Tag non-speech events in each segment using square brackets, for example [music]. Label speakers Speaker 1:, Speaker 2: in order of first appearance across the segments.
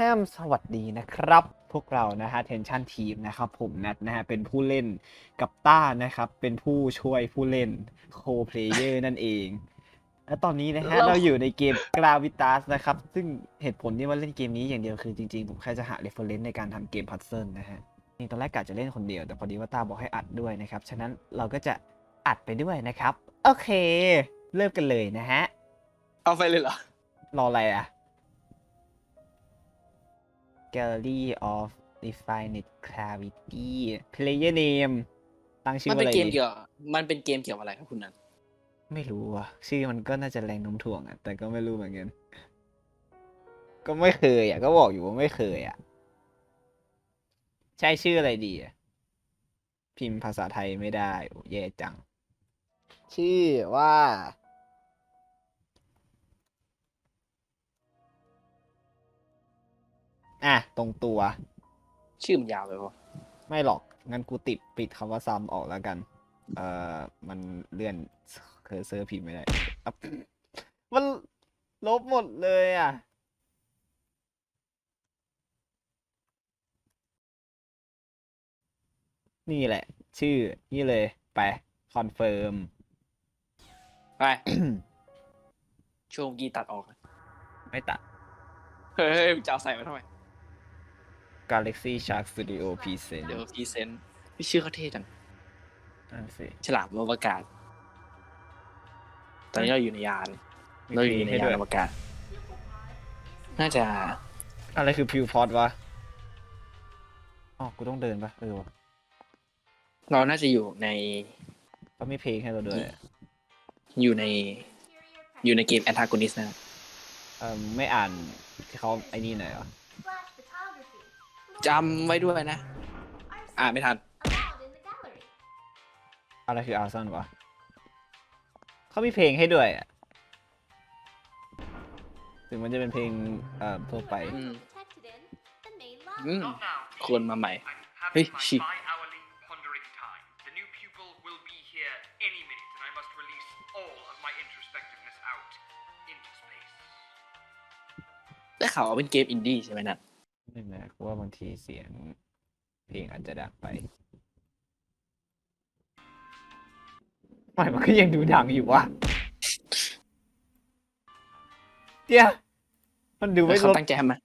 Speaker 1: แฮมสวัสดีนะครับ พวกเรานะฮะเทนชั่นทีมนะครับผมนัดนะฮะเป็นผู้เล่นกับต้านะครับ เป็นผู้ช่วยผู้เล่นโคเพลเยอร์นั่นเอง และตอนนี้นะฮะ
Speaker 2: เรา
Speaker 1: เราอยู่ในเกม Gravitas นะครับ ซึ่งเหตุผลที่มาเล่นเกมนี้อย่างเดียวคือจริงๆ ผมแค่จะหา reference ในการทำเกมพัซเซิลนะฮะจริงๆตอนแรกกะจะเล่นคนเดียว แต่พอดีว่าต้าบอกให้อัดด้วยนะครับ ฉะนั้นเราก็จะอัดไปด้วยนะครับ โอเค เริ่มกันเลยนะฮะ
Speaker 2: เอาไปเลยเหรอ
Speaker 1: รออะไรอะ Gallery of Definite Gravity Player Name ตั้งชื่อ
Speaker 2: มัน
Speaker 1: ว่า
Speaker 2: เป็น
Speaker 1: อะไร
Speaker 2: เกม
Speaker 1: ดี
Speaker 2: เกี่ยว มันเป็นเกมเกี่ยวกับอะไรครับคุณนัน
Speaker 1: ไม่รู้อะ ชื่อมันก็น่าจะแรงโน้มถ่วงอะ แต่ก็ไม่รู้เหมือนกัน ก็ไม่เคยอะ ก็บอกอยู่ว่าไม่เคยอะ ใช่ชื่ออะไรดีอะ พิมพ์ภาษาไทยไม่ได้โอ้แย่จัง ชื่อว่า อะตรงตัว
Speaker 2: ชื่อมันยาวไปปะ
Speaker 1: ไม่หรอก งั้นกูติดปิดคำว่าซ้ำออกแล้วกัน เอ่อ มันเลื่อนเคอร์เซอร์พิมพ์ไม่ได้อัพมันลบหมดเลยอะ นี่แหละ ชื่อนี่เลย ไป คอนเฟิร์ม
Speaker 2: ไป ช่วงเมื่อกี้ตัดออก
Speaker 1: ไม่ตัด
Speaker 2: เฮ้ยจะเอาใส่มาทำไม
Speaker 1: Galaxy Shark Studio Present
Speaker 2: เดี๋ยวพรีเซนต์ชื่อเขาเท่จัง
Speaker 1: นั่นสิ
Speaker 2: ฉลามอวกาศ ตอนนี้เราอยู่ในยาน
Speaker 1: มี
Speaker 2: เราอยู่
Speaker 1: เพลง
Speaker 2: ใน
Speaker 1: ให้
Speaker 2: ยา
Speaker 1: ด้วย
Speaker 2: นอวกาศ น่าจะ
Speaker 1: อะไรคือพิวพอดวะอ๋อกูต้องเดินปะเออวะ
Speaker 2: เราน่าจะอยู่ใน
Speaker 1: เขามีเพลงให้เราด้วย
Speaker 2: อยู่ใน อยู่ในเกม Antagonist นะครับ
Speaker 1: เออไม่อ่านที่เขาไอ้นี่หน่อยเหรอ
Speaker 2: จำไว้ด้วยนะ อ่านไม่ทัน
Speaker 1: อะไรคืออาร์ซันวะเขามีเพลงให้ด้วยอะถึงมันจะเป็นเพลงเอ่อทั่วไป
Speaker 2: อืม
Speaker 3: อืม
Speaker 2: ควรมาใหม่
Speaker 3: I'm
Speaker 2: Hey,
Speaker 3: having my
Speaker 2: sheep.
Speaker 3: bi-hourly pondering time. The new pupil will be here any minute, and I must release all of my introspectiveness out into space.
Speaker 2: ได้ข่าวว่าเป็นเกมอินดี้ใช่ไหมนัท
Speaker 1: ไม่แม้ว่าบางทีเสียงเพลงอาจจะดังไปไม่มันก็ยังดูดังอยู่วะเดี๋ยวมันดูไม่
Speaker 2: เขา
Speaker 1: ลด
Speaker 2: ตั้งใจทำมา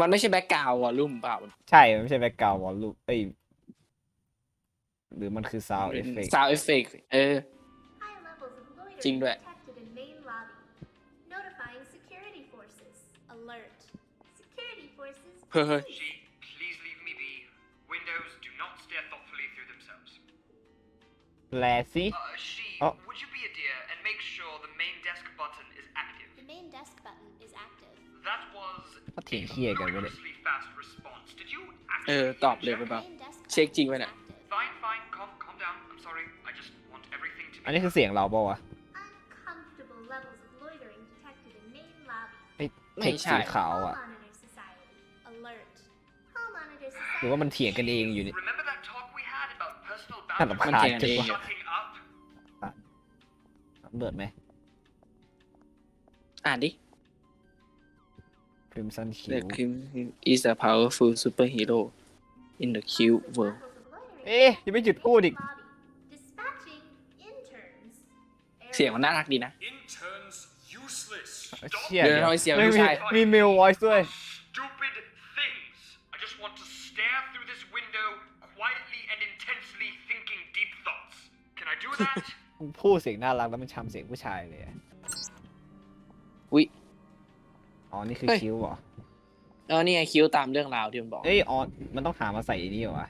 Speaker 2: มันไม่ใช่แบ็กกราวด์วอลลุ่มเปล่า
Speaker 1: ใช่ มันไม่ใช่แบ็กกราวด์วอลลุ่มเอ้ยหรือมันคือซาวเอฟเฟก
Speaker 2: ซาวเอฟเฟกเออ จริงด้วย
Speaker 3: She, please leave me be. Windows do not stare thoughtfully through themselves.
Speaker 1: แลสิ
Speaker 3: Uh, she,
Speaker 1: Oh.
Speaker 3: would you be a dear and make sure the main desk button is active?
Speaker 4: The main desk button is active.
Speaker 3: That was
Speaker 1: เขาเถียงเฮียกันไปเลย
Speaker 3: ludicrously fast response. Did you
Speaker 2: เออ
Speaker 3: actually
Speaker 2: ตอบเลย
Speaker 3: check?
Speaker 2: ไปเปล่า
Speaker 4: Main desk
Speaker 2: เช็ค
Speaker 4: button
Speaker 2: จริงไหม
Speaker 4: is
Speaker 2: เนี่ย
Speaker 4: active.
Speaker 3: Fine, fine, calm, calm down. I'm sorry. I just want everything to be
Speaker 1: อันนี้คือเสียงเราเปล่าวะ
Speaker 4: Uncomfortable levels of loitering detected in main lobby.
Speaker 1: ไอ้
Speaker 2: ไม่
Speaker 1: เทค
Speaker 2: ใช่
Speaker 1: สีขาว
Speaker 4: Hall
Speaker 1: อะ รือว่ามันเถียงกันเองอยู่นี่
Speaker 3: Remember that talk we had about personal
Speaker 1: น่ารำ
Speaker 3: boundaries
Speaker 1: คาญ
Speaker 2: มันเถี
Speaker 1: จั
Speaker 2: ย
Speaker 1: ง
Speaker 2: งกันเอง
Speaker 1: วะ
Speaker 3: shutting up?
Speaker 1: เบิดไหม
Speaker 2: อ่านดิ
Speaker 1: คริมซันคิ
Speaker 2: The
Speaker 1: ว
Speaker 2: Kim is a powerful superhero in the cute world
Speaker 4: Levels of loitering
Speaker 1: เอ๊ะยังไม่หยุดพูดอีก
Speaker 4: lobby. Dispatching interns.
Speaker 2: เสียงมันน่ารักดีนะ
Speaker 3: Interns useless.
Speaker 1: เชี่ย
Speaker 2: เดี๋ยว
Speaker 1: เดี๋ยว
Speaker 2: ทำไมเสียง
Speaker 1: ไม่
Speaker 2: ผู้
Speaker 1: มี
Speaker 2: ชาย
Speaker 1: มีเมลวอยซ์ด้วย
Speaker 3: Can I do that?
Speaker 1: พูดเสียงน่ารักแล้วมันชำเสียงผู้ชายเลยอะ
Speaker 2: อุ๊ย
Speaker 1: อ๋อ นี่คือ
Speaker 2: เฮ้ย
Speaker 1: คิ้วเหรอ
Speaker 2: เออนี่ไงคิ้วตามเรื่องราวที่มันบอก
Speaker 1: เอ้ยอ๋อมันต้องหามาใส่อันนี่เหรอวะ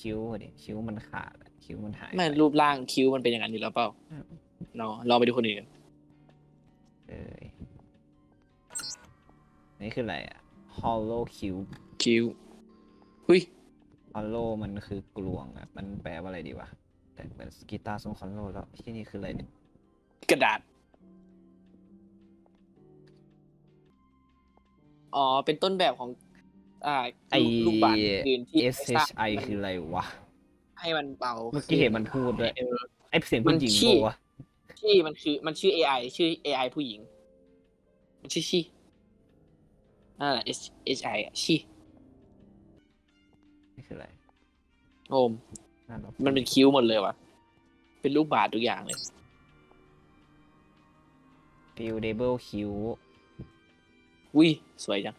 Speaker 1: คิ้วอะดิคิ้วมันขาดอะคิ้วมันหาย
Speaker 2: ไม่
Speaker 1: ไป
Speaker 2: รูปร่างคิ้วมันเป็นอย่างนั้นอยู่แล้วเปล่า
Speaker 1: อืม
Speaker 2: เราเราไปดูคนอื่นกัน
Speaker 1: เอ้ยนี่คืออะไรอะ hollow คิ้ว
Speaker 2: คิ้วหุ้ย
Speaker 1: hollow มันคือกลวงอะมันแปลว่าอะไรดีวะ แต่เหมือนกีตาร์ทรง hollow แล้วที่นี่คืออะไรเนี่ย
Speaker 2: กระดาษ อ๋อ เป็นต้นแบบของ อ่า
Speaker 1: ไอ
Speaker 2: ลูกลูกบาศก์อื่นที่
Speaker 1: SHI คืออะไรวะ
Speaker 2: ให้มันเบา
Speaker 1: เมื่อกี้เห็นมันพูดด้วย
Speaker 2: เออ
Speaker 1: ไอเสียงผู้หญิง
Speaker 2: มันขี้
Speaker 1: ปะวะ
Speaker 2: ชี่มันคือมันชื่อ AI ชื่อ AI ผู้หญิง มันชื่อชี่นั่นแหละ H H I อะชิ
Speaker 1: นี่คืออะไร
Speaker 2: โอม
Speaker 1: นั่นเหรอ
Speaker 2: มันเป็นคิ้วหมดเลยวะเป็นลูกบาศก์ทุกอย่างเลย
Speaker 1: ฟิลเดเบิลคิว
Speaker 2: วิสวยจัง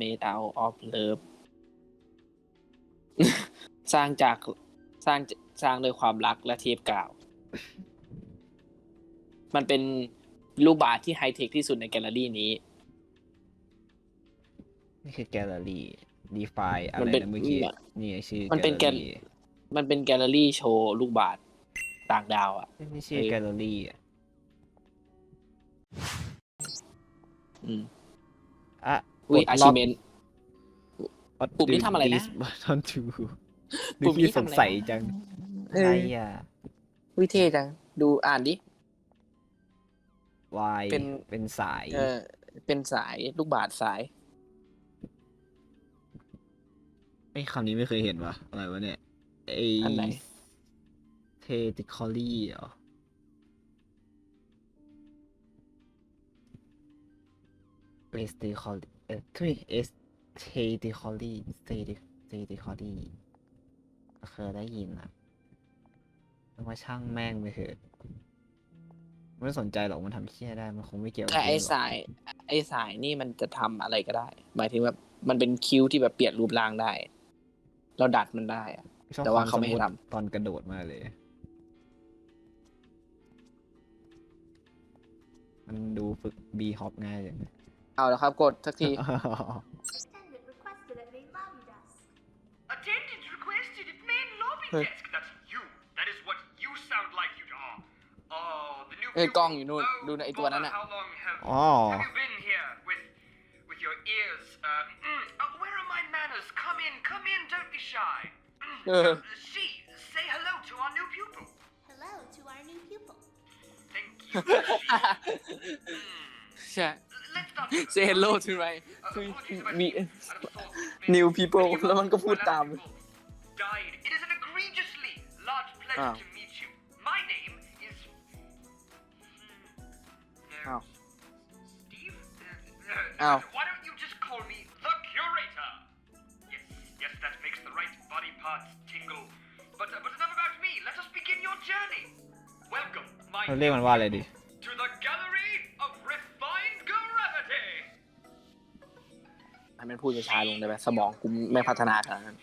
Speaker 2: Made out of love สร้างจากสร้างสร้างด้วยความรักและเทปกาว มันเป็นลูกบาศก์ที่ไฮเทคที่สุดในแกลเลอรี่นี้
Speaker 1: นี่คือแกลเลอรี่ ดีฟายอะไร
Speaker 2: มันเป็น
Speaker 1: นะเมื่อกี้
Speaker 2: เนี่ย
Speaker 1: นี่ชื่อ
Speaker 2: มันเป็น
Speaker 1: แกลเลอ
Speaker 2: แกล
Speaker 1: รี่
Speaker 2: มันเป็นแกลเลอรี่โชว์ลูกบาศก์ต่างดาวอะ
Speaker 1: นี่ชื่อ
Speaker 2: เออ
Speaker 1: แกลเลอรี่อะ
Speaker 2: อืม
Speaker 1: อะ
Speaker 2: วิอาชิเมน
Speaker 1: What
Speaker 2: ปุ่มนี้
Speaker 1: do
Speaker 2: ทำอะไรนะ
Speaker 1: these button do
Speaker 2: ปุ่
Speaker 1: ดู
Speaker 2: มนี้
Speaker 1: พี่ส
Speaker 2: ทำ
Speaker 1: ง
Speaker 2: อะไร
Speaker 1: สัย
Speaker 2: นะ
Speaker 1: จัง
Speaker 2: เอ
Speaker 1: ใคร
Speaker 2: อ
Speaker 1: อะ
Speaker 2: วิเท่จัง ดูอ่านดิ
Speaker 1: Y
Speaker 2: เป็น
Speaker 1: เป็นสาย
Speaker 2: เออ เป็นสายลูกบาศก์สาย
Speaker 1: ไอ้คำนี้ไม่เคยเห็นวะอะไรวะเนี่ยไอ
Speaker 2: อันไหน
Speaker 1: เทติคอลี่เหรอเอสติคอลี่เออทุยเอสเทติคอลี่เทติเทติคอลี่เคยได้ยินอะแล้วว่าช่างแม่งไปเถอะไม่สนใจหรอกมันทำเชี่ยได้มันคงไม่เกี่ยวกับ
Speaker 2: แต่ไอ้
Speaker 1: เกมหรอก
Speaker 2: สาย ไอ้สายนี่มันจะทำอะไรก็ได้ หมายถึงแบบมันเป็นคิ้วที่แบบเปลี่ยนรูปร่างได้ เราดัดมันได้อะ
Speaker 1: ชอบ
Speaker 2: แต่ว่า
Speaker 1: คว
Speaker 2: เขาไม่ให้
Speaker 1: สต
Speaker 2: ทำ
Speaker 1: ตอนกระโดดมากเลย มันดูฝึกบีฮอปง่ายเลย
Speaker 2: เอาแล้วครับ กดสักที
Speaker 4: Attendant requested at main lobby desk.
Speaker 3: Attendant requested at main lobby
Speaker 2: Hey.
Speaker 3: desk. That's you. That is what you sound like you are. Oh, the new
Speaker 2: เอ้ย
Speaker 3: pupil.
Speaker 2: กล้องอยู่นู่น
Speaker 3: Oh,
Speaker 2: ดูนะไอตัวนั้น
Speaker 3: bother,
Speaker 2: น่ะ
Speaker 3: How long have,
Speaker 1: Oh.
Speaker 3: have you been here with with your ears? Uh, mm, uh, where are my manners? Come in, come in. Don't be shy. Mm, [laughs]
Speaker 2: Uh.
Speaker 3: uh, she, say hello to our new pupil.
Speaker 4: Hello to our new pupil.
Speaker 3: Thank you. She. Mm.
Speaker 2: ใช่
Speaker 3: Let's start. [laughs] [laughs]
Speaker 2: say hello to my
Speaker 3: Uh,
Speaker 2: to
Speaker 3: apologies if I
Speaker 2: me
Speaker 3: seem out of sorts.
Speaker 2: new
Speaker 3: Maybe
Speaker 2: people
Speaker 3: many of
Speaker 2: แล้วมันก็
Speaker 3: our
Speaker 2: พูดตาม
Speaker 3: people Died. It is an egregiously large pleasure
Speaker 2: Ah.
Speaker 3: to meet you. My name is. Hmm, no.
Speaker 2: Oh.
Speaker 3: Steve? Uh, uh,
Speaker 2: Oh.
Speaker 3: Why don't body parts tingle. But, uh, but enough about me. Let us begin your journey. Welcome, my
Speaker 1: เราเรียกมันว่าอะไรดี
Speaker 3: to the gallery of refined gravity.
Speaker 2: ให้มันพูดช้าๆลงได้ไหมสมองกูไม่พัฒนาขนาดนั้น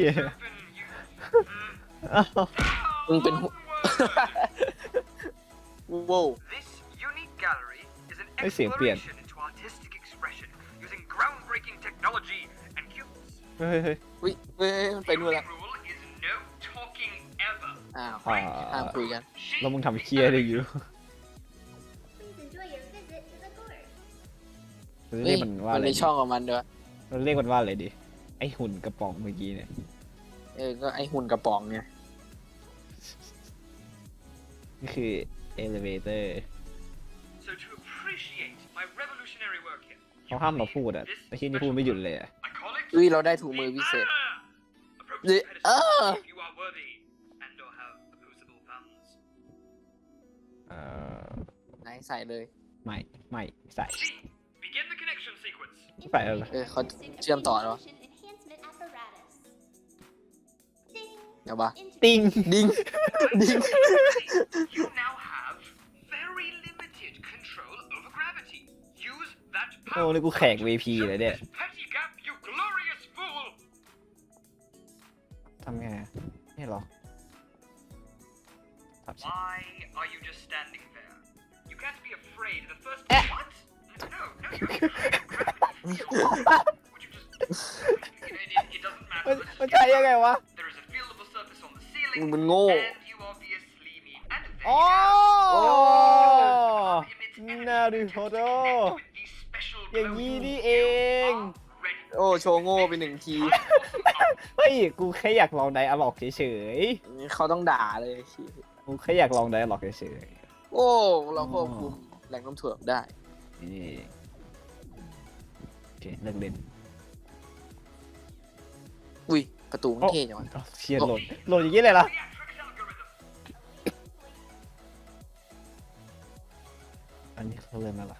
Speaker 3: Get this
Speaker 1: Yeah.
Speaker 3: open. You. Mm.
Speaker 2: มึงเป็นหัว
Speaker 3: Onward.
Speaker 2: โว้ว
Speaker 3: This unique gallery is an
Speaker 1: ไอ้เสียงเปลี่ยน
Speaker 3: exploration into artistic expression using groundbreaking technology and cubes.
Speaker 1: เฮ้ยเฮ้ย
Speaker 2: วิเฮ้ยมันไป
Speaker 3: The
Speaker 2: นู่น
Speaker 3: only
Speaker 2: แล้ว
Speaker 3: rule is no talking ever.
Speaker 2: อ้าว
Speaker 1: อ่า
Speaker 2: ห้ามคุยกัน
Speaker 3: She
Speaker 1: แล้วมึงทำ
Speaker 3: is
Speaker 1: เคียอะไรอยู่
Speaker 4: Please enjoy your visit to the court.
Speaker 1: เรา
Speaker 2: เฮ้
Speaker 1: เรี
Speaker 2: ย
Speaker 1: ยกมันว่า
Speaker 2: มั
Speaker 1: อะ
Speaker 2: น
Speaker 1: ไร
Speaker 2: ใน
Speaker 1: ดี
Speaker 2: ช่องของมันด้วย
Speaker 1: เราเรียกมันว่าอะไรดี ไอหุ่นกระป๋องเมื่อกี้เนี่ย
Speaker 2: เออก็ไอหุ่นกระป๋องเนี่ย
Speaker 1: นี่คือ elevator
Speaker 3: So to appreciate my revolutionary work here,
Speaker 1: เขาห้ามเราพูดอะ
Speaker 3: this
Speaker 1: ไอ้ที่นี่พูดไม่หยุดเลยอะ
Speaker 3: I call it
Speaker 2: อุ้ยเราได้ถุงมือพิเศษ
Speaker 3: the honor. Approach
Speaker 2: The
Speaker 3: the pedestal
Speaker 2: honor.
Speaker 3: if you are worthy and or have opposable thumbs.
Speaker 1: เออ
Speaker 2: ไหนใส่เลย
Speaker 1: ไม่ไม่ใส่
Speaker 3: G. Begin the connection sequence.
Speaker 1: Phải rồi.
Speaker 4: Integrated
Speaker 2: Ê, khó
Speaker 4: acoustic
Speaker 2: chiêm tỏ rồi.
Speaker 4: appreciation enhancement
Speaker 2: เดี๋ยวปะ
Speaker 4: Integrated
Speaker 1: ติ้ง
Speaker 2: ดิ้งดิ้ง
Speaker 3: You now have very limited control over gravity. Use that
Speaker 1: โอ้
Speaker 3: power.
Speaker 1: นี่กูแขก VP เลยเนี่ย
Speaker 3: This petty gap, you glorious fool!
Speaker 1: ทำไงอะนี่เหรอครับ
Speaker 3: Why are you just standing there? You can't be afraid of the first.
Speaker 1: Eh.
Speaker 3: What? No, no, you're not afraid of gravity. Sure. Would you just? It, it, it doesn't
Speaker 1: มัน
Speaker 3: matter. Let's
Speaker 1: มัน
Speaker 3: just
Speaker 1: ใช่
Speaker 3: get
Speaker 1: ยังไงวะ
Speaker 3: There
Speaker 2: มึง
Speaker 3: ceiling,
Speaker 2: มันโง่
Speaker 3: and you obviously mean. And there
Speaker 1: อ๋อ
Speaker 3: you go.
Speaker 1: นารูโฮโด
Speaker 3: Connect with these special
Speaker 1: อย่างนี้
Speaker 3: glows.
Speaker 1: นี่เอง
Speaker 3: Are ready.
Speaker 2: โอ้โชว์โง่ไปหนึ่งที
Speaker 3: Time for some art.
Speaker 1: เฮ้ย กูแค่อยากลองไดอะล็อกเฉย
Speaker 2: เขาต้องด่าเลย
Speaker 1: ๆ กูผมแค่อยากลองได้หรอกเฉย
Speaker 2: โอ้เราควบคุมแรงโน้มถ่วงได้
Speaker 1: ๆนี่โอเคเลิกเล่น
Speaker 2: อุ้ย ประตูมันเท่จังวะ
Speaker 1: เอาเชียร์โหลดโหลดอย่างนี้เลยเหรอ
Speaker 3: Theatrics algorithm.
Speaker 1: อันนี้เขาเริ่มแล้วเหรอ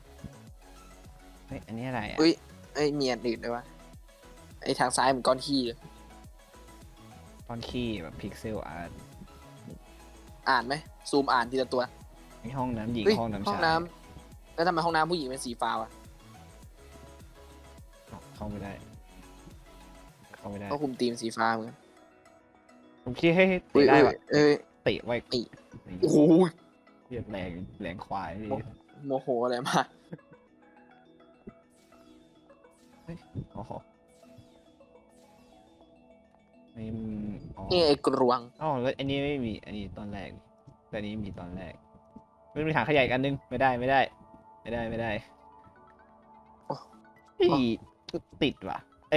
Speaker 1: เฮ้ยอันนี้อะไรอะ
Speaker 2: อุ้ยไอ้ยมีอันอื่นด้วยวะไอ้ทางซ้ายเหมือนก้อนขี้เลย
Speaker 1: ฟอนขี้แบบพิกเซลอาร์ต
Speaker 2: อ่านไหมซูมอ่านทีละตัว
Speaker 1: มีห้องน้ำหญิง
Speaker 2: เฮ้ย
Speaker 1: ห้องน้ำ
Speaker 2: ห้อ
Speaker 1: ชางย
Speaker 2: น้ำแล้วทำไมห้องน้ำผู้หญิงเป็นสีฟ้าวะ
Speaker 1: อ้าวเข้าไม่ได้ เข้าไม่ได้
Speaker 2: ก็คุมตีมสีฟ้าเหมือนกัน
Speaker 1: ผมคิดให้
Speaker 2: อุ้ย
Speaker 1: เตะได้
Speaker 2: อุ้ย
Speaker 1: แบบ
Speaker 2: เอ้ย
Speaker 1: เตะไว้
Speaker 2: อี
Speaker 1: นี่
Speaker 2: โอ้โห
Speaker 1: เรียบแรงแรงควายนี่
Speaker 2: โมโหอะไรมา
Speaker 1: โอ้โหไม่อ๋อ
Speaker 2: นี่ไอ้กรวง
Speaker 1: อ๋อแล้วอันนี้ไม่มีอันนี้ตอนแรก แต่อันนี้มีตอนแรกไม่มีถังขยะอีกอันนึงไม่ได้ไม่ได้ ไม่ได้ไม่ได้
Speaker 2: โอ้
Speaker 1: อีติดว่ะ เอ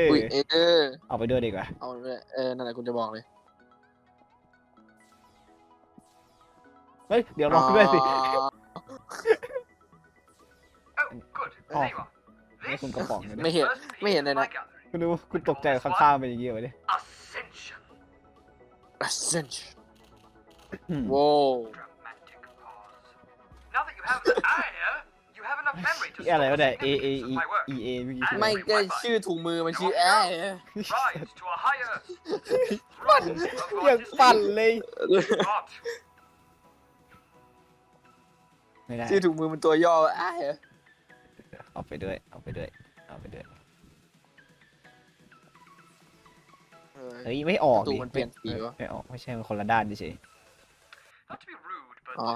Speaker 1: อ
Speaker 2: อุ้ยเออ
Speaker 1: เอาไปด้วยดีกว่า
Speaker 2: เอาเลยเออ นั่นแหละคุณจะบอกเลย
Speaker 1: เฮ้ย เดี๋ยวลองด้วยสิ
Speaker 2: อ๋อ
Speaker 3: Oh, good.
Speaker 1: Oh.
Speaker 3: There you are.
Speaker 1: Mấy
Speaker 3: This
Speaker 1: con có bỏng rồi đấy.
Speaker 3: is the
Speaker 2: Mấy hiện-
Speaker 3: first
Speaker 2: mấy
Speaker 3: piece
Speaker 2: hiện
Speaker 3: of
Speaker 2: đây
Speaker 3: my
Speaker 2: nè.
Speaker 3: gathering.
Speaker 1: คุณดูคุณตกใจกับข้างๆเป็นอย่างเงี้ยวะเนี่ย
Speaker 3: Ascension.
Speaker 2: Ascension
Speaker 1: อืม
Speaker 2: โว้ว
Speaker 3: Dramatic
Speaker 1: ที่อะไรวะเนี่ย A A
Speaker 3: significance
Speaker 1: E
Speaker 3: of my work.
Speaker 1: E A เมื่อกี้ใช่ไหม
Speaker 2: ไม่ก็ชื่อถุงมือมันชื่อแอร์
Speaker 3: Rise to a higher
Speaker 1: ปั่น
Speaker 3: throne of
Speaker 1: อย่างปั่น
Speaker 3: artistic
Speaker 1: เลย
Speaker 3: thought.
Speaker 1: ไม่ได้
Speaker 2: ชื่อถุงมือมันตัวย่อแอร์
Speaker 1: เอาไปด้วย เอาไปด้วย เอาไปด้วย
Speaker 2: เออ
Speaker 1: เฮ้ย ไม่ออก
Speaker 2: ประตู
Speaker 1: ดิ
Speaker 2: มันเปลี่ยนสีวะ
Speaker 1: ไม่ออก ไม่ใช่ มันคนละด้านเฉย
Speaker 3: Not to be rude, but
Speaker 2: อ๋อ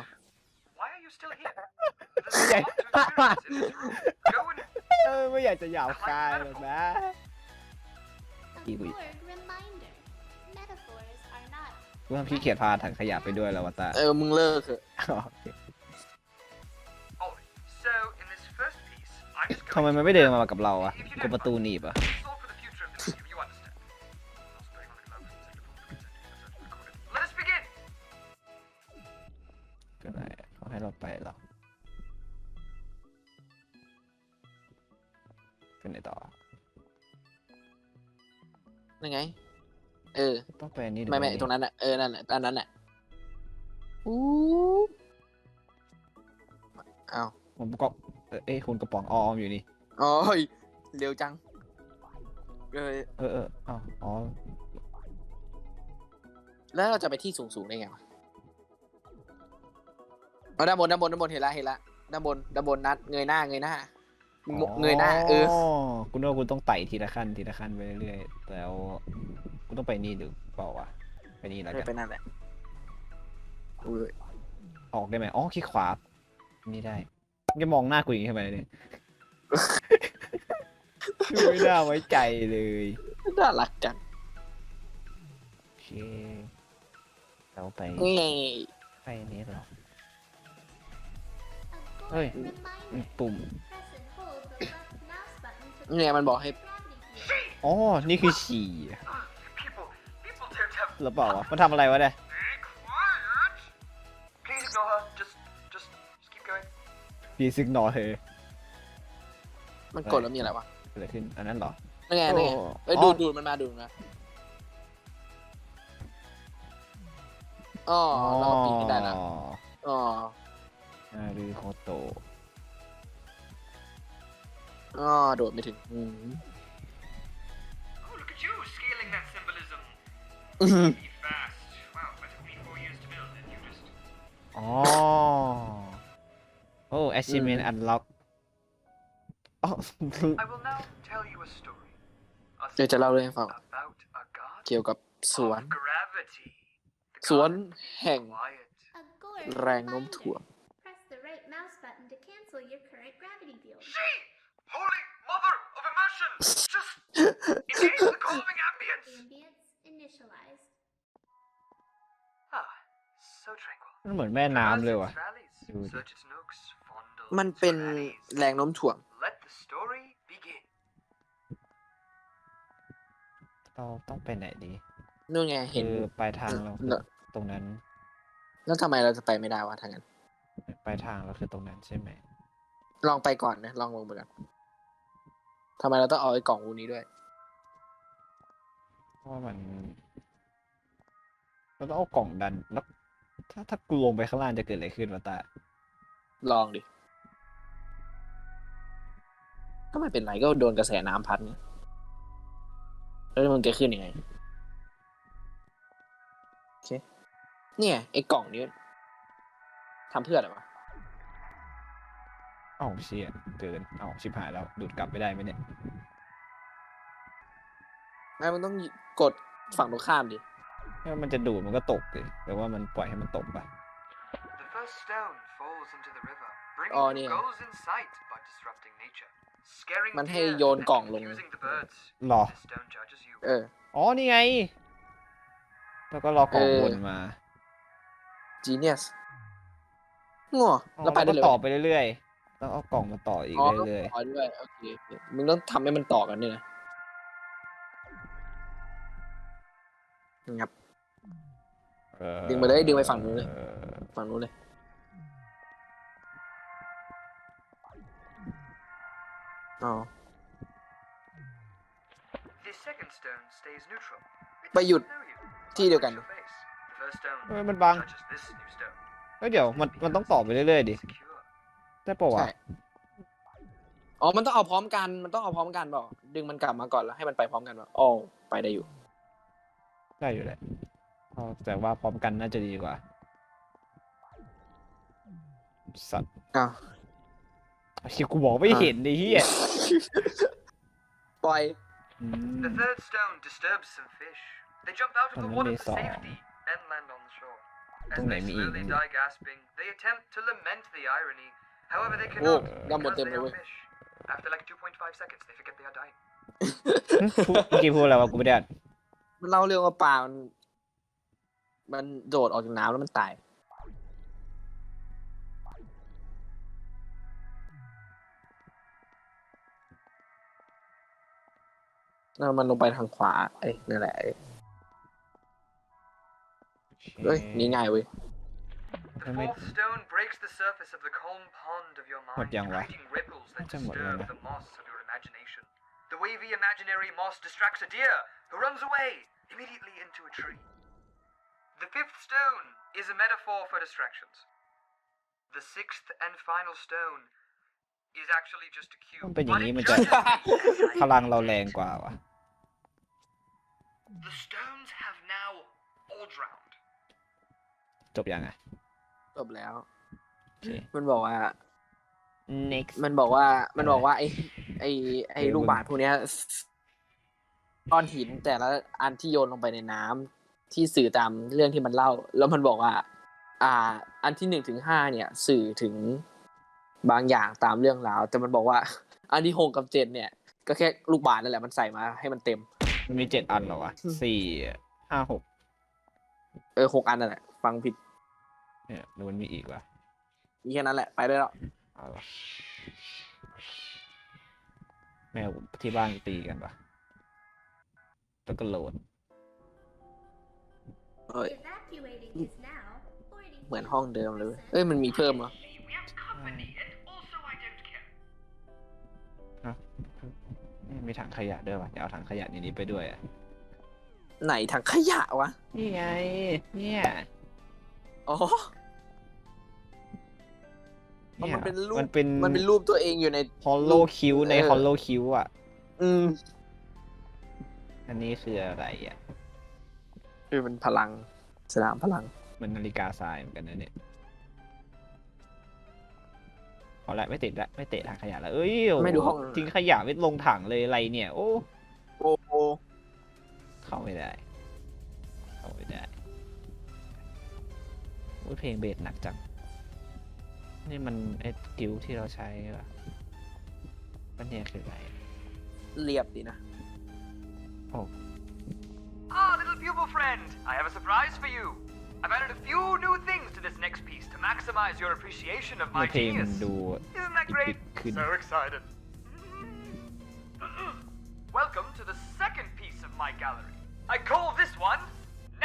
Speaker 3: why are you still here?
Speaker 1: Yeah.
Speaker 3: There's a lot to experience in this room. Go and
Speaker 1: ๆเออไม่อยากจะหยาบคายหรอกนะ
Speaker 4: A
Speaker 1: Kỳ quỷ.
Speaker 4: Borg reminder. Metaphors are not
Speaker 1: กูทำพี่เกียจพาถังขยะไปด้วยแล้ววะตา
Speaker 2: เออ มึงเลิกเถอะ
Speaker 3: Alright, so in this first piece, I'm just
Speaker 1: ทำไม
Speaker 3: going
Speaker 1: มัน
Speaker 3: to
Speaker 1: ไม่เดินมากับเราอะกดประตูหนีบอะ
Speaker 3: solve
Speaker 1: ไปอันนี้หรือ
Speaker 2: ไม่ไม่
Speaker 1: ปอั
Speaker 2: ตรงนั้นอะเออนั่นแหละอันนั้นแหละอู้อ้าว
Speaker 1: ผมก็เออเอ้ยคุณกระป๋องออมอยู่นี่
Speaker 2: โอ้ยเร็วจังเออ
Speaker 1: เออเอออ้าวอ๋อ
Speaker 2: แล้วเราจะไปที่สูงสูงๆได้ไงวะเอาด้านบนด้านบนด้านบนเห็นละเห็นละด้านบนด้านบนนัดเงยหน้าเงยหน้ามึงโมเงยหน้า เออ
Speaker 1: คุณว่าคุณต้องไต่ทีละขั้นทีละขั้นไปเรื่อยๆแล้ว คุณต้องไปนี่หรือเปล่าวะไปนี่แล้ว
Speaker 2: เออ
Speaker 1: กัน
Speaker 2: ไปนั่นแหละอุ้ย
Speaker 1: ออกได้ไหมอ๋อคลิกขวานี่ได้มึงจะมองหน้ากูอย่างนี้ทำไมเนี่ย ดูไม่น่าไว้ใจเลย
Speaker 2: น่ารักจัง
Speaker 1: โอเคเราไป
Speaker 2: นี่
Speaker 1: ไปนี้หรอ
Speaker 4: a
Speaker 1: Ôi.
Speaker 4: Borg
Speaker 1: อืม
Speaker 4: reminder.
Speaker 1: ปุ่ม
Speaker 4: Press and hold the left mouse button to
Speaker 2: เนี่ยมันบอกให้
Speaker 4: gravity field.
Speaker 1: อ๋อนี่คือฉี่
Speaker 3: People, people don't have
Speaker 1: หรือเปล่าวะมันทำอะไรวะเนี่ย
Speaker 3: Be quiet! Please ignore her. Just, just, just keep going.
Speaker 1: พีซิกนอเธอ
Speaker 2: มันกดแล้วมีอะไรวะ
Speaker 1: เกิดอะไรขึ้น อันนั้นเหรอ
Speaker 2: นี่ไงนี่ไง
Speaker 1: โอ้
Speaker 2: เอ้ย
Speaker 1: อ๋อ
Speaker 2: ดูดดูดมันมาดูดมันมาอ๋อเราปีนไม่ได้ละอ๋อ
Speaker 1: นารูโคโตะ
Speaker 2: อ๋อโดดไม่ถึงอืม
Speaker 3: just
Speaker 1: อ๋อ โอ้ achievement unlock อ๋อ
Speaker 3: I will now tell you a story. A
Speaker 2: เดี๋ยวจะเล่าเรื่องให้ฟัง
Speaker 3: about a god
Speaker 2: เกี่ยวกับสวน
Speaker 3: of gravity. The
Speaker 2: สวน
Speaker 3: god
Speaker 2: แห่ง
Speaker 3: quiet.
Speaker 4: A Borg
Speaker 2: แรงโน้ม
Speaker 4: reminder.
Speaker 2: ถ่วง
Speaker 4: Press the right mouse button to cancel your current gravity field.
Speaker 3: She, holy mother of immersion, just engage the calming ambience.
Speaker 4: Ambience initialized.
Speaker 1: มันเหมือนแม่น้ำเลยว่ะ
Speaker 3: Traverse its valleys,
Speaker 1: Dude.
Speaker 3: search its nooks, fondle
Speaker 2: มัน
Speaker 3: its
Speaker 2: เป็น
Speaker 3: crannies.
Speaker 2: แรงโน้มถ่วง
Speaker 3: Let the story begin.
Speaker 1: เราต้องไปไหนดี
Speaker 2: นู่นไงเห็น
Speaker 1: คือปลายทางเรา
Speaker 2: เนอะ
Speaker 1: ตรงนั้น
Speaker 2: แล้วทำไมเราจะไปไม่ได้วะทางนั้น
Speaker 1: ไปทางเราคือตรงนั้นใช่ไหม
Speaker 2: ลองไปก่อนนะ ลองลงไปก่อนทำไมเราต้องเอาไอ้กล่องวูนี้ด้วย
Speaker 1: เพราะว่ามันเราต้องเอากล่องดันแล้ว ถ้าถ้ากูลงไปข้างล่างจะเกิดอะไรขึ้นวะตา
Speaker 2: ลองดิก็ไม่เป็นไรก็โดนกระแสน้ำพัดไงแล้วมันจะขึ้นยังไงโอเคเนี่ยไอ้กล่องนี้ทำเพื่ออะไรวะ
Speaker 1: เอ้าเชี่ยเกินเอ้าชิบหายแล้ว ดูดกลับไม่ได้ไหมเนี่ย
Speaker 2: ไม่มันต้องกดฝั่งตรงข้ามดิ
Speaker 1: ถ้ามันจะดูดมันก็ตกเลยแต่ว่ามันปล่อยให้มันตกไป
Speaker 3: The first stone falls into the river, bringing
Speaker 2: Oh,
Speaker 3: the
Speaker 2: yeah.
Speaker 3: goals in sight by disrupting nature, scaring
Speaker 2: มันให้
Speaker 3: deer
Speaker 2: โยน
Speaker 3: and
Speaker 2: กล่องลง
Speaker 3: confusing the birds.
Speaker 1: หรอ
Speaker 3: The stone judges you.
Speaker 2: เออ
Speaker 1: อ๋อ นี่ไง แล้วก็รอกล่อง
Speaker 2: เออ
Speaker 1: วนมา
Speaker 2: genius งัว
Speaker 1: อ๋อ
Speaker 2: เราไปได้เลย
Speaker 1: ก็ต่อไปเรื่อยๆ ต้องเอากล่องมาต่ออีก
Speaker 2: อ๋อต้อง
Speaker 1: เรื่อย
Speaker 2: ต่อด้วยโอเคโอเคมึงต้องทำให้มันต่อกันด้วยนะงับ
Speaker 1: ๆเออ
Speaker 2: ดึงไปเลยดึงไปฝั่งนู้นเลย
Speaker 1: ออ
Speaker 2: ฝั่งนู้นเลยอ๋อ
Speaker 3: The second stone stays neutral. It
Speaker 2: ไปหยุด
Speaker 3: doesn't know you.
Speaker 2: ที่เดียวกัน
Speaker 3: Watch your face. The first stone
Speaker 1: เออมันบัง
Speaker 3: touches this new stone.
Speaker 1: เฮ้ยเดี๋ยวมันมันต้องต่อไปเรื่อยๆดิ
Speaker 3: Secure.
Speaker 1: ได้ปะวะ
Speaker 2: ใช่อ๋อ มันต้องเอาพร้อมกัน มันต้องเอาพร้อมกันเปล่าดึงมันกลับมาก่อนแล้วให้มันไปพร้อมกันเปล่าอ๋อไปได้อยู่
Speaker 1: ได้อยู่แหละเอา แต่ว่าพร้อมกันน่าจะดีกว่า สัตว์
Speaker 2: อ้าว
Speaker 1: เฮียกูบอกไม่เห็นดิเฮีย
Speaker 2: ปล่อย
Speaker 1: อืม
Speaker 3: The third stone disturbs some fish. They jump out of the
Speaker 1: Ano
Speaker 3: water
Speaker 1: may
Speaker 3: for
Speaker 1: saw?
Speaker 3: safety and land on the shore. As
Speaker 1: Tung
Speaker 3: they
Speaker 1: nai mi
Speaker 3: slowly
Speaker 1: ing.
Speaker 3: die gasping, they attempt to lament the irony. However, they
Speaker 2: โอ้
Speaker 3: cannot
Speaker 2: ดำหมด
Speaker 3: because
Speaker 2: เต็ม
Speaker 3: they
Speaker 2: เลย
Speaker 3: are
Speaker 2: เว้ย
Speaker 3: fish. After like 2.5 seconds, they forget they are dying.
Speaker 1: พูดเมื่อกี้พูดอะไรวะกูไม่ได้อ่าน
Speaker 2: มันเล่าเรื่องว่าปลามัน มันโดดออกจากน้ำแล้วมันตาย แล้วมันลงไปทางขวา เอ้ยนั่นแหละ เอ้ยเฮ้ยนี่ง่ายเว้ย
Speaker 3: The fourth stone breaks the surface of the calm pond of your mind,
Speaker 1: yang wa?
Speaker 3: creating ripples that
Speaker 1: Macam what
Speaker 3: disturb
Speaker 1: yang
Speaker 3: the moss of your imagination. The wavy imaginary moss distracts a deer, who runs away immediately into a tree. The fifth stone is a metaphor for distractions. The sixth and final stone is actually just a cube.
Speaker 1: มันเป็นอย่างนี้
Speaker 3: but
Speaker 1: มัน
Speaker 3: it
Speaker 1: จะ
Speaker 3: judges me
Speaker 1: พลังเราแรงกว่าวะ
Speaker 3: The stones have now all drowned.
Speaker 1: จบยังไง
Speaker 2: จบแล้ว
Speaker 1: โอเค
Speaker 2: มันบอกว่า
Speaker 1: next
Speaker 2: มันบอกว่า มันบอกว่า ไอ้ไอ้ไอ้
Speaker 1: เออ
Speaker 2: ลูกบาศก์พวกเนี้ยก้อนหินแต่ละอันที่โยนลงไปในน้ำ ที่สื่อตามเรื่องที่มันเล่า แล้วมันบอกว่า อ่า อันที่หนึ่งถึงห้าเนี่ย สื่อถึงบางอย่างตามเรื่องราวแต่มันบอกว่า อันที่หกกับเจ็ดเนี่ย ก็แค่ลูกบาศก์นั่นแหละมันใส่มาให้มันเต็ม
Speaker 1: มันมีเจ็ดอันเหรอวะสี่ห้าหก
Speaker 2: เออหกอันนั่นแหละฟังผิด
Speaker 1: เนี่ยหรือมันมีอีกวะ
Speaker 2: มีแค่นั้นแหละไปได้แล้ว
Speaker 1: เอาละแมวที่บ้านตีกันปะแล้วก็โหลด
Speaker 2: เอ้ย
Speaker 4: Evacuating is now boarding
Speaker 2: เหมือนห้องเดิมเลยเว้ยเอ้ยมันมีเพิ่มเหรอ
Speaker 3: We have company, and also I don't care.
Speaker 1: นี่มีถังขยะด้วยวะเดี๋ยวเอาถังขยะในนี้ไปด้วยอะ
Speaker 2: ไหนถังขยะวะ
Speaker 1: นี่ไง เนี่ย
Speaker 2: อ๋อ
Speaker 1: เนี่ย
Speaker 2: มันเป็นรูป
Speaker 1: มันเป็น
Speaker 2: มันเป็นรูปตัวเองอยู่ใน
Speaker 1: ฮอลโลคิวใน
Speaker 2: เออ
Speaker 1: ฮอลโลคิวอะ
Speaker 2: อืม
Speaker 1: อันนี้คืออะไรอะ
Speaker 2: คือเป็นพลังสนามพลัง
Speaker 1: มันนาฬิกาทรายเหมือนกันนะเนี่ยเอาละไม่ติดละไม่เตะถังขยะแล้วเอ้ยโโไม่
Speaker 2: ดูห้อง
Speaker 1: ทิ้งขยะไม่ลงถังเลยอะไรเนี่ย โอ้
Speaker 2: โอ้โห
Speaker 1: เข้าไม่ได้ เข้าไม่ได้โอ้ยเพลงเบสหนักจัง นี่มันไอ้กิวที่เราใช้เหรอปัญญาคืออะไร
Speaker 2: เรียบดีนะ
Speaker 3: Ah, little pupil friend, I have a surprise for you. I've added a few new things to this next piece to maximize your appreciation of
Speaker 1: ใน
Speaker 3: my
Speaker 1: เพลงมัน
Speaker 3: genius.
Speaker 1: ดู
Speaker 3: Isn't that
Speaker 1: อี
Speaker 3: great?
Speaker 1: พิกขึ้น
Speaker 3: So excited. [clears throat] Welcome to the second piece of my gallery. I call this one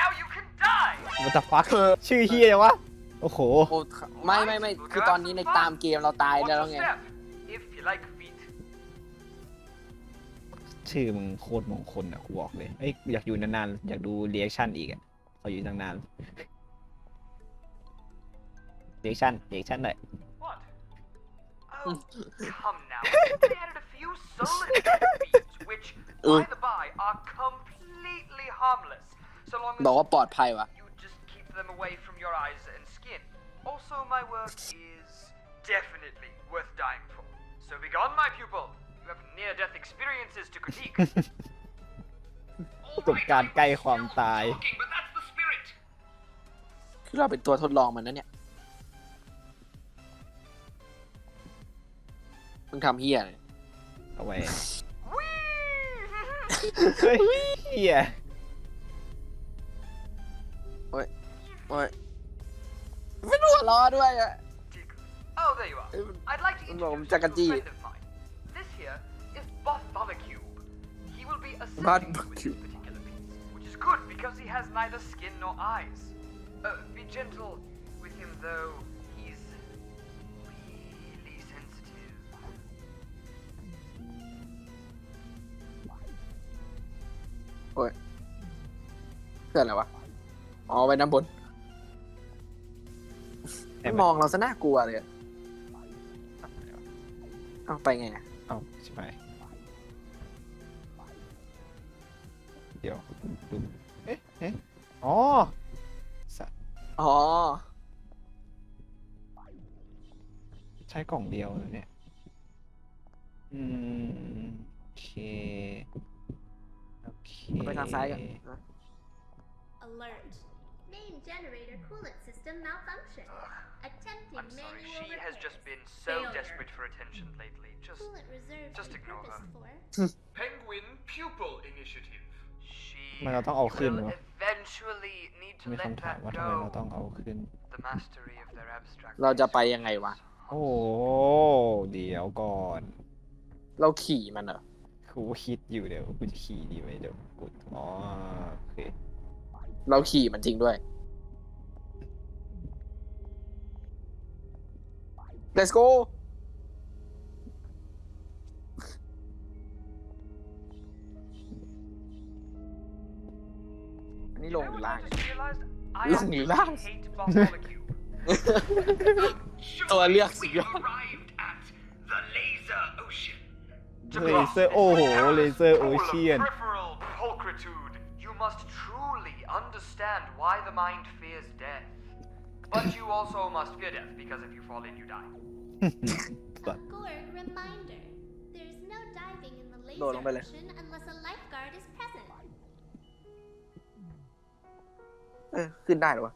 Speaker 3: Now You Can Die.
Speaker 1: What the fuck ชื่อเฮียจังวะ โอ้โห
Speaker 2: โอ้ไม่ไม่ไม่คือตอนนี้ในตามเกมเราตาย
Speaker 3: Watch
Speaker 2: แล้ว
Speaker 3: your
Speaker 2: ไง
Speaker 3: step, [laughs] if you like feet.
Speaker 1: ชื่อมึงโคตรมงคลอะกูบอกเลยเอ้ยอยากอยู่นานๆ อยากดูเรีแอคชั่นอีกอะขออยู่นานๆเรีแอคชั่นเรีแอคชั่นหน่อย
Speaker 3: What? Oh, come now. They added a few solid feet, which, by the by, are completely harmless, so long
Speaker 2: บอก
Speaker 3: as
Speaker 2: ว่าปลอดภัยวะ
Speaker 3: you just keep them away from your eyes and skin. Also, my work is definitely worth dying for. So be gone, my pupil. You have near-death experiences to critique.
Speaker 1: ประสบการณ์ใกล้ความตาย
Speaker 3: Talking, but that's the spirit.
Speaker 2: คือเราเป็นตัวทดลองมันนะเนี่ยมึงทำเฮียเลย
Speaker 1: เอาไว้
Speaker 3: Whee!
Speaker 1: เฮ้ยเฮีย
Speaker 2: โอ้ยไม่รู้หัวล้อด้วยอะ
Speaker 3: Oh, there you are.
Speaker 2: Eh,
Speaker 3: I'd like to
Speaker 2: no,
Speaker 3: introduce you to a
Speaker 2: Chakaji.
Speaker 3: friend of mine. This here is Bartholomew. He will be assisting you with
Speaker 2: Bartholomew.
Speaker 3: this particular piece, which is good because he has neither skin nor eyes. Uh, be gentle with him though. He's really sensitive.
Speaker 2: โอ้ยเพื่ออะไรวะ อ๋อไว้น้ำบน
Speaker 1: เห็นไหม
Speaker 2: มองเราซะน่ากลัวเลยอะเอาไปไงอะ
Speaker 1: เอ้าใช่ไหม เดี๋ยวดูเอ๊ะเอ๊ะอ๋อสัตว์
Speaker 2: อ๋อ
Speaker 1: ใช้กล่องเดียวเลยเนี่ย อืม โอเค โอเค
Speaker 2: ไปทางซ้ายกัน
Speaker 4: Alert. Main generator coolant system malfunction. Attempting
Speaker 3: I'm sorry,
Speaker 4: manual
Speaker 3: she has just
Speaker 4: repairs.
Speaker 3: been so
Speaker 4: Failure.
Speaker 3: desperate for attention lately. Just
Speaker 4: Coolant reserve
Speaker 3: just
Speaker 4: and
Speaker 3: ignore her.
Speaker 4: purpose for [laughs]
Speaker 3: Penguin Pupil Initiative. She
Speaker 1: ทำไมเราต้องเอาขึ้น
Speaker 3: will
Speaker 1: วะ
Speaker 3: eventually need to
Speaker 1: มี
Speaker 3: let
Speaker 1: คำถาม
Speaker 3: that
Speaker 1: ว่าทำไมเรา
Speaker 3: go.
Speaker 1: ต้องเอาขึ้น
Speaker 3: The mastery of their abstract.
Speaker 2: เราจะไปยังไงวะ
Speaker 1: โอ้โหเดี๋ยวก่อน
Speaker 2: เราขี่มันเหรอ
Speaker 1: กูคิดอยู่เดี๋ยวกูจะขี่ดีไหมเดี๋ยวกูอ๋อโอเค
Speaker 2: เราขี่มันจริงด้วย let's go นนี้ลงหรือล่าง
Speaker 3: I just realized I
Speaker 2: Lung
Speaker 3: actually
Speaker 2: lang.
Speaker 3: hate Bartholomew.
Speaker 2: ตัวเลือกสุด
Speaker 3: We
Speaker 2: ยอ
Speaker 3: have
Speaker 2: ด
Speaker 3: arrived at the Laser Ocean. To
Speaker 1: เล
Speaker 3: cross
Speaker 1: เซอร์
Speaker 3: this
Speaker 1: โอ้โห
Speaker 3: perilous
Speaker 1: เลเซอร์โอ
Speaker 3: pool of
Speaker 1: เชียน
Speaker 3: peripheral pulchritude, you must truly understand why the mind fears death. But you also must fear death because if you fall in, you die. [laughs]
Speaker 4: A Gorg reminder. There's no diving in the laser
Speaker 2: โดดลงไปเลย
Speaker 4: ocean unless a lifeguard is present.
Speaker 2: เออ ขึ้นได้เหรอวะ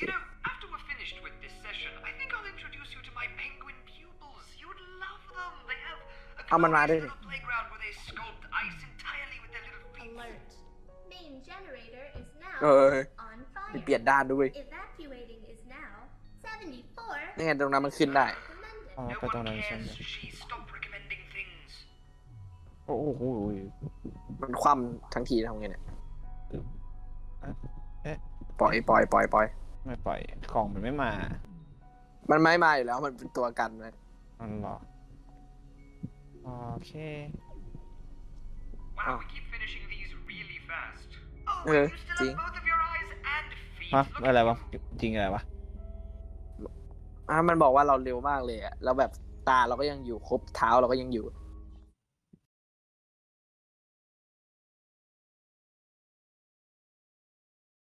Speaker 3: You know, after we're finished with this session, I think I'll introduce you to my penguin pupils. You would love them. They have a
Speaker 2: Ah, man,
Speaker 3: glorious
Speaker 2: madre.
Speaker 3: little playground where they sculpt ice entirely with their little feet.
Speaker 4: Alert. Main generator is now
Speaker 2: เออ
Speaker 4: on
Speaker 2: มี
Speaker 4: fire.
Speaker 2: เปลี่ยนด้านด้วย
Speaker 4: Evacuating is now 74.
Speaker 2: นี่ไงตรงนั้นมันขึ้นได้
Speaker 4: Recommended.
Speaker 1: อ๋อ
Speaker 3: No
Speaker 1: ไปตรง
Speaker 3: one
Speaker 1: นั้นใช่ไหม
Speaker 3: cares. She stopped recommending things.
Speaker 1: โอ้โห
Speaker 2: มันคว่ำทั้งทีทำไงเนี่ย
Speaker 1: เอ๊ะ
Speaker 2: ปล่อยปล่อยปล่อยปล่อย
Speaker 1: ไม่ปล่อย ของมันไม่มา
Speaker 2: มันไม่มาอยู่แล้วมันเป็นตัวกันเลย
Speaker 1: มันหรอโอเค
Speaker 3: Wow,
Speaker 2: Oh.
Speaker 3: we keep finishing these really fast. Oh,
Speaker 2: Uh,
Speaker 3: and you still
Speaker 2: see.
Speaker 3: have both of your eyes and feet.
Speaker 1: ฮะ
Speaker 3: Look
Speaker 1: อะไร
Speaker 3: at
Speaker 1: วะ
Speaker 3: you.
Speaker 1: จริงอะไรวะ
Speaker 2: อะมันบอกว่าเราเร็วมากเลยอะแล้วแบบตาเราก็ยังอยู่ครบเท้าเราก็ยังอยู่